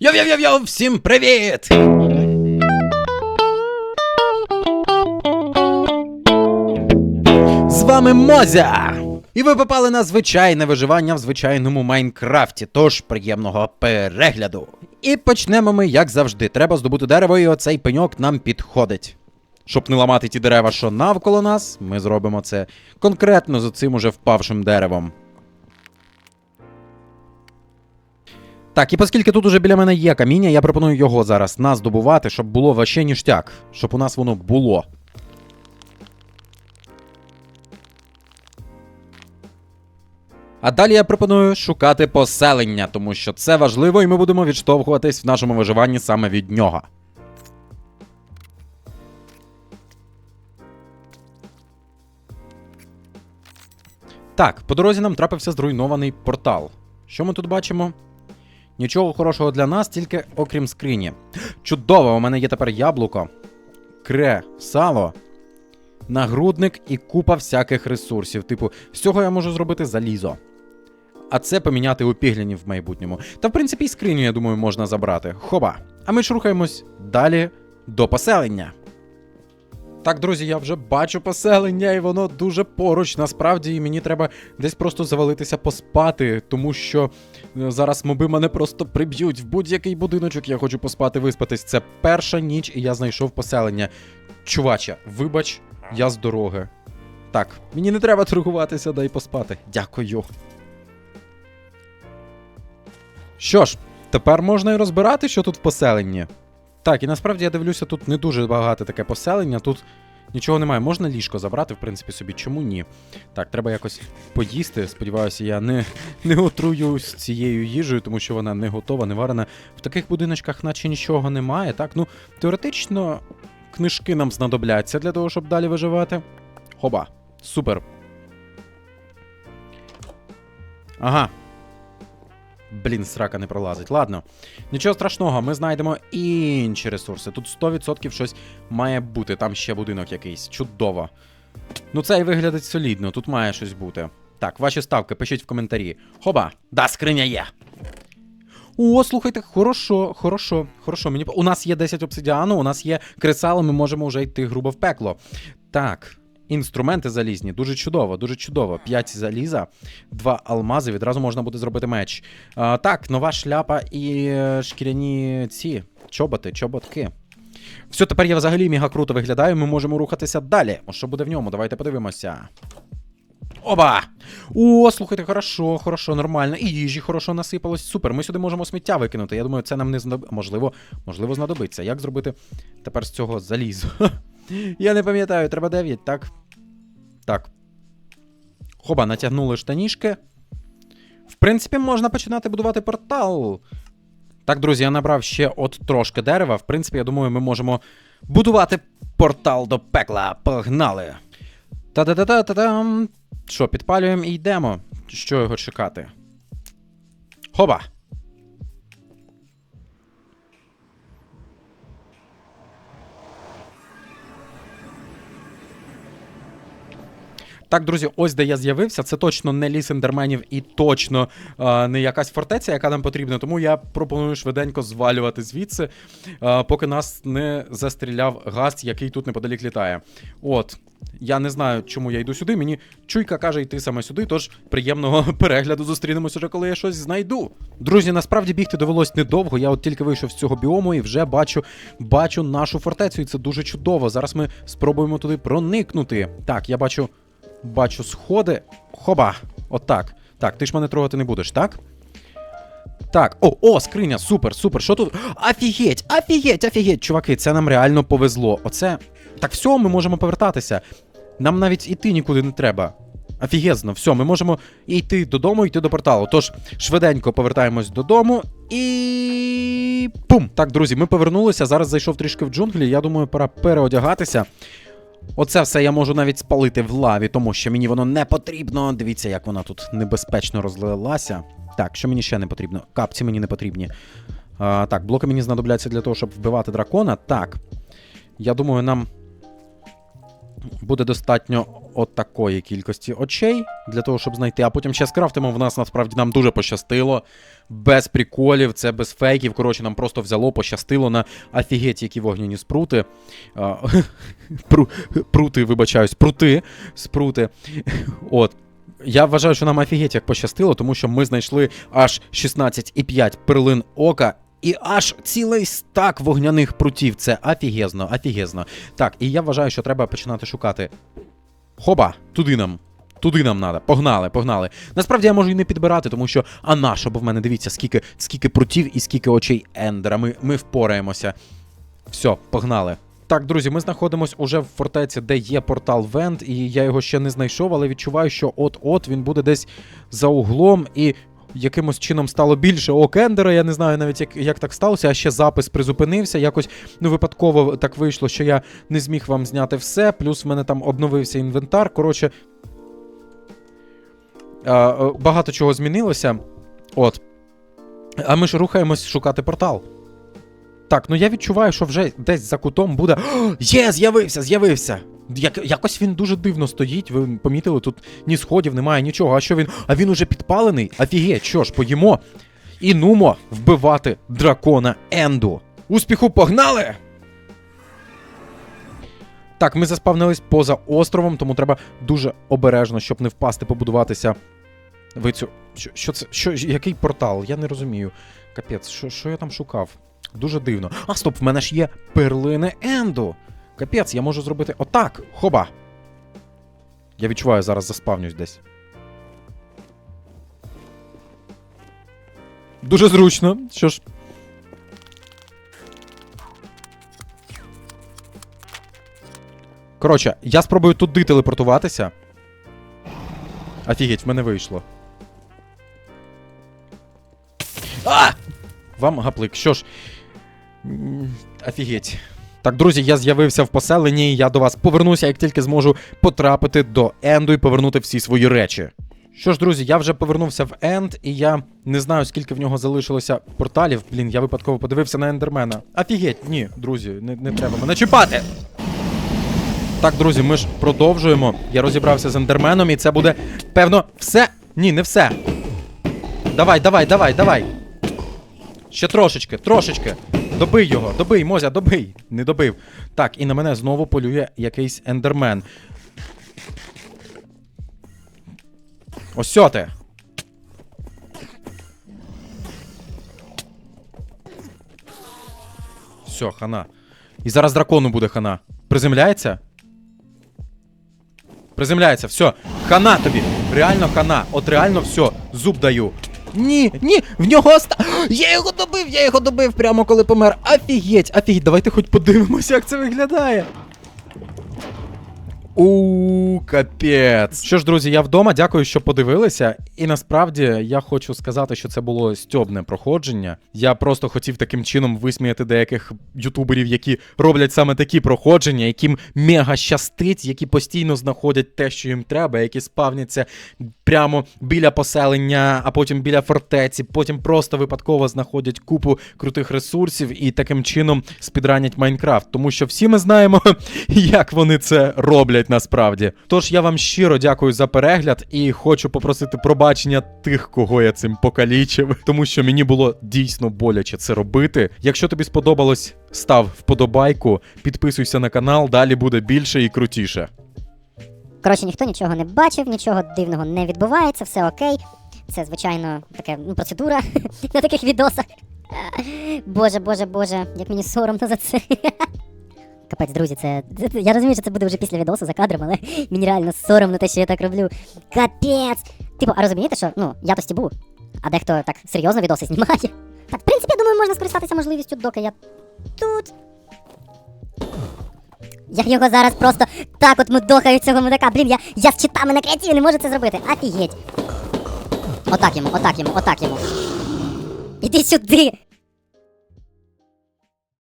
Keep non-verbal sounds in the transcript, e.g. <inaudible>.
Йо-йо-йо-йо, всім привіт! З вами Мозя! І ви попали на звичайне виживання в звичайному Майнкрафті, тож приємного перегляду. І почнемо ми, як завжди. Треба здобути дерево, і оцей пеньок нам підходить. Щоб не ламати ті дерева, що навколо нас, ми зробимо це конкретно з цим уже впавшим деревом. Так, і оскільки тут уже біля мене є каміння, я пропоную його зараз наздобувати, щоб було ваще ніштяк, щоб у нас воно було. А далі я пропоную шукати поселення, тому що це важливо, і ми будемо відштовхуватись в нашому виживанні саме від нього. Так, по дорозі нам трапився зруйнований портал. Що ми тут бачимо? Нічого хорошого для нас, тільки окрім скрині. Чудово, у мене є тепер яблуко, кре, сало, нагрудник і купа всяких ресурсів. Типу, з цього я можу зробити залізо. А це поміняти у пігляні в майбутньому. Та в принципі і скриню, я думаю, можна забрати. Хоба. А ми ж рухаємось далі до поселення. Так, друзі, я вже бачу поселення, і воно дуже поруч. Насправді, і мені треба десь просто завалитися поспати, тому що е, зараз моби мене просто приб'ють в будь-який будиночок. Я хочу поспати, виспатись. Це перша ніч, і я знайшов поселення. Чуваче, вибач, я з дороги. Так, мені не треба торгуватися, дай поспати. Дякую. Що ж, тепер можна і розбирати, що тут в поселенні. Так, і насправді я дивлюся, тут не дуже багато таке поселення, тут нічого немає. Можна ліжко забрати, в принципі, собі. Чому ні? Так, треба якось поїсти. Сподіваюся, я не, не отруюсь цією їжею, тому що вона не готова, не варена. В таких будиночках, наче нічого немає. Так, ну, теоретично, книжки нам знадобляться для того, щоб далі виживати. Хоба, супер. Ага, Блін, срака не пролазить. Ладно. Нічого страшного, ми знайдемо інші ресурси. Тут 100% щось має бути. Там ще будинок якийсь. Чудово. Ну, це і виглядить солідно, тут має щось бути. Так, ваші ставки пишіть в коментарі. Хоба! Да, скриня є! О, слухайте, хорошо, хорошо, хорошо. Мені... У нас є 10 обсидіану, у нас є кресало, ми можемо вже йти грубо в пекло. Так, інструменти залізні, дуже чудово, дуже чудово. 5 заліза, 2 алмази, відразу можна буде зробити меч. А, так, нова шляпа і е, шкіряні ці чоботи, чоботки. Все, тепер я взагалі мега круто виглядаю, ми можемо рухатися далі. Що буде в ньому? Давайте подивимося. Оба! О, слухайте, хорошо, хорошо, нормально. І їжі хорошо насипалось. Супер. Ми сюди можемо сміття викинути. Я думаю, це нам не знадоб... Можливо, можливо, знадобиться. Як зробити тепер з цього залізо? <laughs> Я не пам'ятаю, треба 9, так? Так. Хоба, натягнули штанішки. В принципі, можна починати будувати портал. Так, друзі, я набрав ще от трошки дерева. В принципі, я думаю, ми можемо будувати портал до пекла. Погнали! Та-да-да-да-та-дам! Що, підпалюємо і йдемо. Що його чекати? Хоба! Так, друзі, ось де я з'явився. Це точно не ліс ендерменів і точно е, не якась фортеця, яка нам потрібна. Тому я пропоную швиденько звалювати звідси, е, поки нас не застріляв газ, який тут неподалік літає. От. Я не знаю, чому я йду сюди. Мені чуйка каже йти саме сюди, тож приємного <laughs> перегляду зустрінемось уже, коли я щось знайду. Друзі, насправді бігти довелось недовго. Я от тільки вийшов з цього біому і вже бачу, бачу нашу фортецю, і це дуже чудово. Зараз ми спробуємо туди проникнути. Так, я бачу. Бачу сходи. Хоба! Отак. Так, ти ж мене трогати не будеш, так? Так, о, о, скриня, супер, супер. Що тут? Офігеть, офігеть, офігеть, чуваки, це нам реально повезло. Оце. Так, все, ми можемо повертатися. Нам навіть іти нікуди не треба. Офігезно, все, ми можемо йти додому, йти до порталу. Тож, швиденько повертаємось додому і. Пум! Так, друзі, ми повернулися. Зараз зайшов трішки в джунглі. Я думаю, пора переодягатися. Оце все я можу навіть спалити в лаві, тому що мені воно не потрібно. Дивіться, як вона тут небезпечно розлилася. Так, що мені ще не потрібно? Капці мені не потрібні. А, так, блоки мені знадобляться для того, щоб вбивати дракона. Так. Я думаю, нам буде достатньо от такої кількості очей для того, щоб знайти, а потім ще скрафтимо. В нас насправді нам дуже пощастило. Без приколів, це без фейків. Коротше, нам просто взяло, пощастило на офігеть, які вогняні спрути. <laughs> Прути, вибачаюсь, прути, спрути. От. Я вважаю, що нам офігеть як пощастило, тому що ми знайшли аж 16,5 перлин ока. І аж цілий стак вогняних прутів. Це офігезно, офігезно. Так, і я вважаю, що треба починати шукати. Хоба, туди нам. Туди нам треба. Погнали, погнали. Насправді я можу і не підбирати, тому що а на бо в мене дивіться, скільки, скільки прутів і скільки очей Ендера. Ми, ми впораємося. Все, погнали. Так, друзі, ми знаходимося уже в фортеці, де є портал Вент, і я його ще не знайшов, але відчуваю, що от-от він буде десь за углом і. Якимось чином стало більше ок Ендера, я не знаю навіть, як, як так сталося, а ще запис призупинився. Якось ну, випадково так вийшло, що я не зміг вам зняти все. Плюс в мене там обновився інвентар. Коротше, е, багато чого змінилося. От. А ми ж рухаємось шукати портал. Так, ну я відчуваю, що вже десь за кутом буде. Є, з'явився, з'явився! Як, якось він дуже дивно стоїть. Ви помітили, тут ні сходів, немає нічого. А що він. А він уже підпалений? Офігеть, що ж, поїмо. І нумо вбивати дракона Енду. Успіху погнали! Так, ми заспавнились поза островом, тому треба дуже обережно, щоб не впасти, побудуватися. Ви цю. Що, що це? Що, який портал? Я не розумію. Капець, що, що я там шукав? Дуже дивно. А, стоп, в мене ж є перлини Енду. Капець, я можу зробити отак. Хоба. Я відчуваю, зараз заспавнюсь десь. Дуже зручно. Що ж. Коротше, я спробую туди телепортуватися. Офігеть, в мене вийшло. А! Вам гаплик. Що ж. Офігеть. Так, друзі, я з'явився в поселенні, і я до вас повернуся, як тільки зможу потрапити до Енду і повернути всі свої речі. Що ж, друзі, я вже повернувся в Енд, і я не знаю, скільки в нього залишилося порталів. Блін, я випадково подивився на ендермена. Офігеть, ні, друзі, не, не треба мене чіпати. Так, друзі, ми ж продовжуємо. Я розібрався з ендерменом, і це буде, певно, все. Ні, не все. Давай, давай, давай, давай. Ще трошечки, трошечки. Добий його, добий, Мозя, добий. Не добив. Так, і на мене знову полює якийсь ендермен. Ось сьо ти. Все, хана. І зараз дракону буде хана. Приземляється? Приземляється, все. Хана тобі. Реально хана. От реально все. Зуб даю. Ні, ні, в нього оста. <gasps> Я його добив, я його добив прямо коли помер. Офігеть, офігеть, давайте хоч подивимося, як це виглядає. У капець. Що ж, друзі, я вдома. Дякую, що подивилися. І насправді я хочу сказати, що це було стьобне проходження. Я просто хотів таким чином висміяти деяких ютуберів, які роблять саме такі проходження, яким мега щастить, які постійно знаходять те, що їм треба, які спавняться прямо біля поселення, а потім біля фортеці, потім просто випадково знаходять купу крутих ресурсів і таким чином спідранять Майнкрафт. Тому що всі ми знаємо, <laughs> як вони це роблять насправді. Тож я вам щиро дякую за перегляд і хочу попросити пробачення тих, кого я цим покалічив, тому що мені було дійсно боляче це робити. Якщо тобі сподобалось, став вподобайку, підписуйся на канал, далі буде більше і крутіше. Коротше, ніхто нічого не бачив, нічого дивного не відбувається, все окей. Це, звичайно, така ну, процедура <laughs> на таких відосах. Боже, боже, боже, як мені соромно за це. <laughs> Капець, друзі, це, Я розумію, що це буде вже після відосу за кадром, але <laughs> мені реально соромно те, що я так роблю. Капець! Типу, а розумієте, що ну, я то стібу, а дехто так серйозно відоси знімає. Так, в принципі, я думаю, можна скористатися можливістю, доки я тут. Я його зараз просто так от мудохаю цього мудака. Блін, я, я з читами на креативі не можу це зробити. Офігеть. Отак йому, отак йому, отак йому. Іди сюди.